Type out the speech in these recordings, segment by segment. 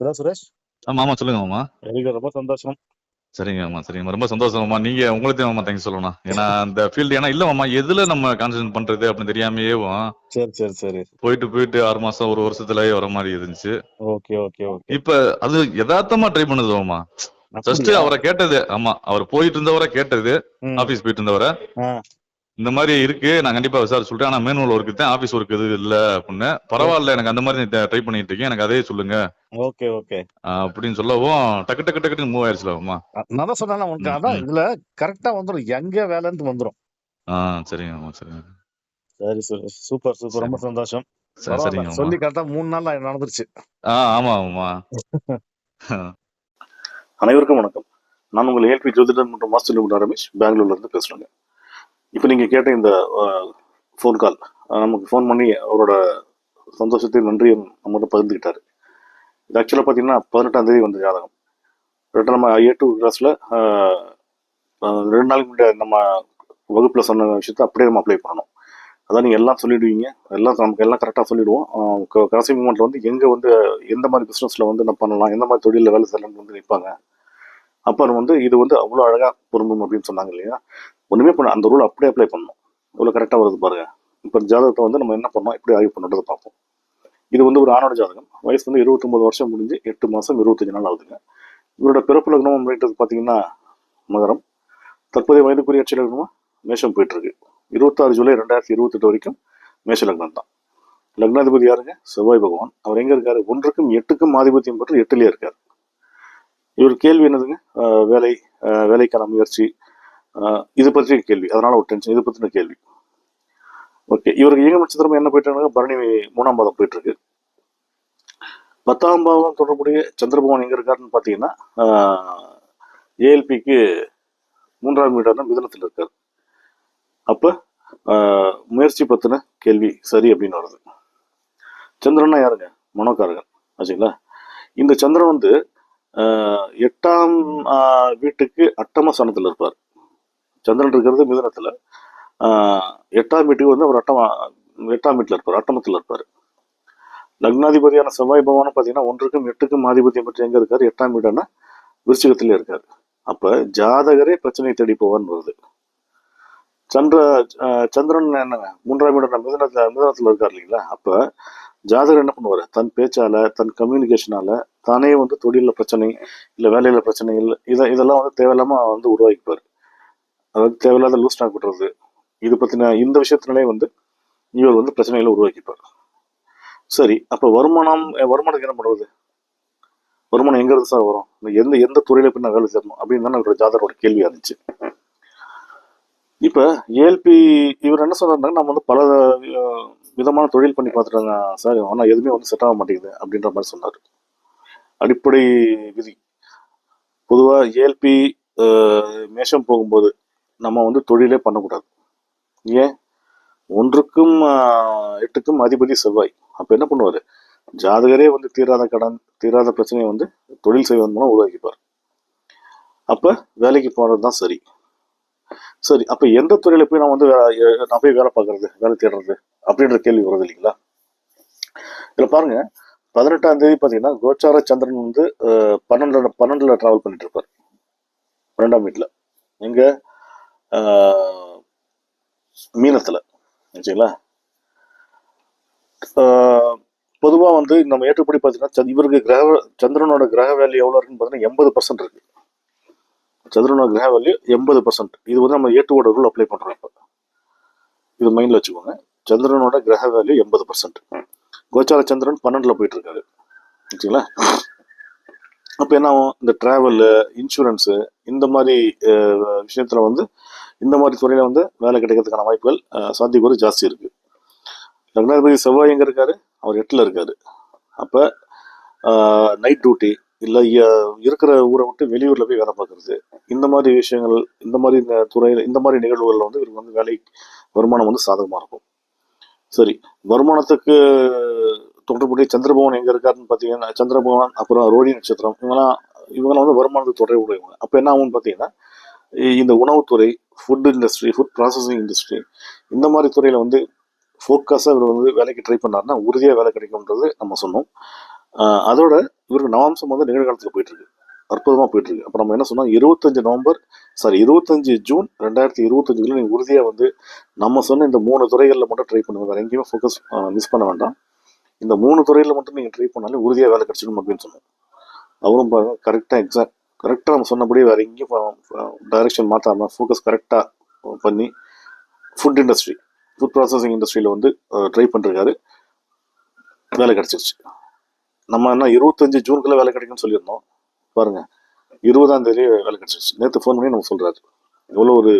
இதான் சுரேஷ்? ஆமா ஆமா சொல்லுங்க மாமா. எனக்கு ரொம்ப சந்தோஷம். சரிங்க மாமா சரிங்க ரொம்ப சந்தோஷம் மாமா. நீங்க உங்களுக்கு மாமா தேங்க்ஸ் சொல்லணும் ஏன்னா அந்த ஃபீல்டு ஏன்னா இல்ல மாமா எதுல நம்ம கான்சென்ட்ரேட் பண்றது அப்படின்னு தெரியாமயேவும் சரி சரி சரி. போயிட்டு போயிட்டு ஆறு மாசம் ஒரு வருஷத்துலயே வர மாதிரி இருந்துச்சு. Okay okay okay. இப்ப அது யதார்த்தமா ட்ரை பண்ணுது மாமா. ஜஸ்ட் அவரை கேட்டது ஆமா அவர் போயிட்டு இருந்தவரை கேட்டது ஆபீஸ் போயிட்டு இருந்தவரை. இந்த மாதிரி இருக்கு. நான் கண்டிப்பா விசாரிச்சு சொல்றேன். ஆனா மேனுவல் ஒர்க் தான் ஆபீஸ் ஒர்க் எதுவும் இல்ல அப்படின்னு பரவாயில்ல எனக்கு அந்த மாதிரி ட்ரை பண்ணிட்டு இருக்கேன். எனக்கு அதே சொல்லுங்க. Okay okay. அப்படின்னு சொல்லவும் டக்கு டக்கு டக்குன்னு மூவ் ஆயிருச்சுல மாமா நான் தான் சொன்னேன் உனக்கு அதான். இதுல கரெக்டா வந்துரும். எங்க வேலைன்னு வந்துரும். ஆஹ் சரிங்க மாமா சரிங்க. சரி சுரேஷ் சூப்பர் சூப்பர் ரொம்ப சந்தோஷம். சரி, சொல்லி கரெக்டா மூணு நாள் நடந்துருச்சு. ஆஹ் ஆமா மாமா அனைவருக்கும் வணக்கம். நான் உங்கள் ஏல்பி ஜோதிடர் மற்றும் மாஸ்டர் நிபுணர் ரமேஷ். பெங்களூர்ல இருந்து பேசுறேங்க. இப்போ நீங்கள் கேட்ட இந்த ஃபோன் கால் நமக்கு ஃபோன் பண்ணி அவரோட சந்தோஷத்தையும் நன்றியும் நம்மகிட்ட பகிர்ந்துக்கிட்டார். இது ஆக்சுவலாக பார்த்தீங்கன்னா பதினெட்டாம் தேதி வந்த ஜாதகம். கரெக்டாக நம்ம ஏ டூ கிளாஸில் ரெண்டு நாளைக்கு முன்னாடி நம்ம வகுப்பில் சொன்ன விஷயத்த அப்படியே நம்ம அப்ளை பண்ணணும். அதான் நீங்கள் எல்லாம் சொல்லிடுவீங்க. எல்லாம் நமக்கு எல்லாம் கரெக்டாக சொல்லிடுவோம். கடைசி மூமெண்ட்டில் வந்து எங்கே வந்து எந்த மாதிரி பிஸ்னஸில் வந்து நம்ம பண்ணலாம் எந்த மாதிரி தொழிலில் வேலை செய்யலாம்னு வந்து நிற்பாங்க அப்புறம் வந்து இது வந்து அவ்வளோ அழகாக பொருந்தும் அப்படின்னு சொன்னாங்க இல்லையா? ஒன்றுமே பண்ண அந்த ரூல் அப்படியே அப்ளை பண்ணணும். இவ்வளோ கரெக்டாக வருது பாருங்க. இப்போ ஜாதகத்தை வந்து நம்ம என்ன பண்ணோம்? எப்படி ஆய்வு பண்ணுறது பார்ப்போம். இது வந்து ஒரு ஆணோட ஜாதகம். வயசு வந்து இருபத்தொம்பது வருஷம் முடிஞ்சு எட்டு மாதம் இருபத்தஞ்சு நாள் ஆகுதுங்க. இவரோட பிறப்பு லக்னம் அப்படின்றது பார்த்தீங்கன்னா மகரம். தற்போதைய வயதுக்குரிய அட்ச லக்னமாக மேஷம் போயிட்டுருக்கு. இருபத்தாறு ஜூலை ரெண்டாயிரத்தி இருபத்தெட்டு வரைக்கும் மேஷ லக்னம் தான். லக்னாதிபதி யாருங்க? செவ்வாய் பகவான். அவர் எங்கே இருக்காரு? ஒன்றுக்கும் எட்டுக்கும் ஆதிபத்தியம் பெற்று எட்டுலேயே இருக்கார். இவர் கேள்வி என்னதுங்க? வேலை வேலைக்கான முயற்சி இது பற்றிய கேள்வி. அதனால ஒரு டென்ஷன் இது பற்றின கேள்வி. ஓகே இவருக்கு ஏக நட்சத்திரம் என்ன போயிட்டு பரணி மூணாம் பாதம் போயிட்டு இருக்கு பத்தாம் பாவம் தொடர்புடைய சந்திரபவன் எங்க இருக்காருன்னு பார்த்தீங்கன்னா ஏஎல்பிக்கு மூன்றாம் வீடான மிதனத்தில் இருக்காரு. அப்ப முயற்சி பத்தின கேள்வி சரி அப்படின்னு வருது. சந்திரன்னா யாருங்க? மனோகாரகன். ஆச்சுங்களா? இந்த சந்திரன் வந்து எட்டாம் வீட்டுக்கு அட்டம சனத்தில் இருப்பார். சந்திரன் இருக்கிறது மிதனத்தில். எட்டாம் வீட்டுக்கு வந்து அவர் அட்டமா எட்டாம் வீட்டில் இருப்பார் அட்டமத்தில் இருப்பார். லக்னாதிபதியான செவ்வாய் பகவானும் பார்த்தீங்கன்னா ஒன்றுக்கும் எட்டுக்கும் ஆதிபத்தியம் பற்றி எங்கே இருக்கார்? எட்டாம் வீடான விருச்சிகத்திலே இருக்கார். அப்போ ஜாதகரே பிரச்சனை தேடி போவான்னு வருது. சந்திர சந்திரன் என்னங்க மூன்றாம் வீடான மிதனத்தில் மிதனத்தில் இருக்கார் இல்லைங்களா? அப்போ ஜாதகர் என்ன பண்ணுவார்? தன் பேச்சால் தன் கம்யூனிகேஷனால தானே வந்து தொழிலில் பிரச்சனை இல்லை வேலையில் பிரச்சனை இல்லை இதை இதெல்லாம் வந்து தேவையில்லாம வந்து உருவாக்கிப்பார். அதாவது தேவையில்லாத லூஸ் டாக் விடுறது. இது பற்றின இந்த விஷயத்தினாலே வந்து இவர் வந்து பிரச்சனைகளை உருவாக்கிப்பார். சரி அப்போ வருமானம் அஹ் வருமானத்துக்கு என்ன பண்ணுறது? வருமானம் எங்கேருந்து சார் வரும்? எந்த எந்த துறையில போய் நான் வேலை செய்யணும்? அப்படின்னு தான் ஜாதரோட கேள்வி கேள்வியா இருந்துச்சு இப்போ ஏஎல்பி இவர் என்ன சொன்னாருன்னா நம்ம வந்து பல விதமான தொழில் பண்ணி பார்த்துட்டாங்க சார் ஆனால் எதுவுமே வந்து செட் ஆக மாட்டேங்குது அப்படின்ற மாதிரி சொன்னார். அடிப்படை விதி. பொதுவாக ஏஎல்பி மேஷம் போகும்போது நம்ம வந்து தொழிலே பண்ணக்கூடாது. ஏன்? ஒன்றுக்கும் எட்டுக்கும் அதிபதி செவ்வாய். அப்போ என்ன பண்ணுவார்? ஜாதகரே வந்து தீராத கடன் தீராத பிரச்சனையை வந்து தொழில் செய்வதன் மூலம் உருவாக்கிப்பார். அப்போ வேலைக்கு போகிறது தான் சரி. சரி அப்போ எந்த துறையில் போய் நான் வந்து வே- நான் போய் வேலை பார்க்கறது வேலை தேடுறது அப்படின்ற கேள்வி வருது இல்லைங்களா? இதில் பாருங்க பதினெட்டாம் தேதி பார்த்தீங்கன்னா கோச்சார சந்திரன் வந்து பன்னெண்டு பன்னெண்டுல பன்னெண்டுல டிராவல் பண்ணிட்டு இருப்பார். பன்னெண்டாம் வீட்டில் இங்கே மீனத்தில் சரிங்களா? பொதுவாக வந்து நம்ம ஏற்றுப்படி பார்த்தீங்கன்னா இவருக்கு கிரக சந்திரனோட கிரக வேல்யூ எவ்வளோ இருக்குன்னு பார்த்தீங்கன்னா எண்பது பர்சன்ட் இருக்கு. சந்திரனோட கிரக வேல்யூ எண்பது பர்சன்ட் இது வந்து நம்ம ஏட்டுவோட ரூல் அப்ளை பண்ணுறோம் இப்போ. இது மைண்டில் வச்சுக்கோங்க. சந்திரனோட கிரக வேல்யூ எண்பது பர்சன்ட் கோச்சார சந்திரன் பன்னெண்டில் போயிட்டு இருக்காரு. சரிங்களா? அப்போ என்ன ஆகும்? இந்த ட்ராவலு இன்சூரன்ஸு இந்த மாதிரி விஷயத்தில் வந்து இந்த மாதிரி துறையில் வந்து வேலை கிடைக்கிறதுக்கான வாய்ப்புகள் சாத்தியக்கூறு ஜாஸ்தி இருக்குது லக்னாதிபதி செவ்வாய் எங்கே இருக்கார்? அவர் எட்டில் இருக்கார். அப்போ நைட் டியூட்டி இல்லை இருக்கிற ஊரை விட்டு வெளியூரில் போய் வேலை பார்க்கறது இந்த மாதிரி விஷயங்கள் இந்த மாதிரி இந்த துறையில் இந்த மாதிரி நிகழ்வுகளில் வந்து இவருக்கு வந்து வேலை வருமானம் வந்து சாதகமாக இருக்கும். சரி வருமானத்துக்கு தொடர்புடைய சந்திரபவன் எங்க இருக்காருன்னு பாத்தீங்கன்னா சந்திரபவன் அப்புறம் ரோடி நட்சத்திரம் இவங்கெல்லாம் இவங்கெல்லாம் வந்து வருமானத்துக்கு தொடர்புடையவங்க. அப்ப என்ன ஆகும்னு பாத்தீங்கன்னா இந்த உணவுத்துறை food industry food processing industry இந்த மாதிரி துறையில வந்து ஃபோக்கஸாக இவர் வந்து வேலைக்கு ட்ரை பண்ணாருன்னா உறுதியாக வேலை கிடைக்கும்ன்றது நம்ம சொன்னோம். அதோட இவருக்கு நவாம்சம் வந்து நிகழ்காலத்துக்கு போயிட்டு இருக்கு போயிட்டுருக்கு. போயிட்டு இருக்கு நம்ம என்ன சொன்னோம்? இருபத்தஞ்சு நவம்பர் சாரி இருபத்தஞ்சு ஜூன் ரெண்டாயிரத்தி இருபத்தஞ்சுல நீங்கள் உறுதியாக வந்து நம்ம சொன்ன இந்த மூணு துறைகளில் மட்டும் ட்ரை பண்ணுங்க. வேறு எங்கேயுமே ஃபோக்கஸ் மிஸ் பண்ண வேண்டாம். இந்த மூணு துறையில் மட்டும் நீங்கள் ட்ரை பண்ணாலே உறுதியாக வேலை கிடச்சிடும் அப்படின்னு சொன்னோம். அவரும் பாருங்க கரெக்டாக எக்ஸாக்ட் கரெக்டாக நம்ம சொன்னபடி வேறு எங்கேயும் டைரக்ஷன் மாற்றாமல் ஃபோக்கஸ் கரெக்டாக பண்ணி ஃபுட் இண்டஸ்ட்ரி ஃபுட் ப்ராசஸிங் இண்டஸ்ட்ரியில் வந்து ட்ரை பண்ணிருக்காரு. வேலை கிடச்சிருச்சு. நம்ம என்ன இருபத்தஞ்சு ஜூனுக்குள்ளே வேலை கிடைக்கும்னு சொல்லியிருந்தோம். பாருங்க இருபதாம் தேதி வேலை கிடச்சிருச்சு. நேற்று ஃபோன் பண்ணி நம்ம சொல்கிறாரு எவ்வளோ ஒரு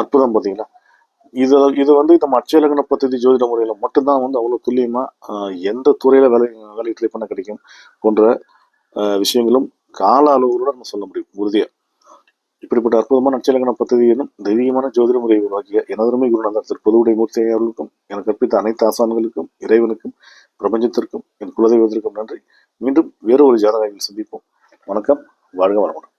அற்புதம் பார்த்தீங்களா இது இது வந்து இந்த அட்சயலக்ன பத்ததி ஜோதிட முறையில் மட்டும்தான் வந்து அவ்வளோ துல்லியமாக எந்த துறையில் வேலை வேலை பண்ண கிடைக்கும் போன்ற விஷயங்களும் கால அளவுகளோட நம்ம சொல்ல முடியும் உறுதியாக இப்படிப்பட்ட அற்புதமான அச்சலக்கண பத்ததியிலும் தெய்வீகமான ஜோதிட முறையை உருவாக்கிய எனதருமை குருநாதர் திருப்பதுவுடைய மூர்த்தி அவர்களுக்கும் எனக்கு கற்பித்த அனைத்து ஆசான்களுக்கும் இறைவனுக்கும் பிரபஞ்சத்திற்கும் என் குலதெய்வத்திற்கும் நன்றி. மீண்டும் வேறு ஒரு ஜாதகாயில் சந்திப்போம். வணக்கம் வாழ்க வளமுடன்.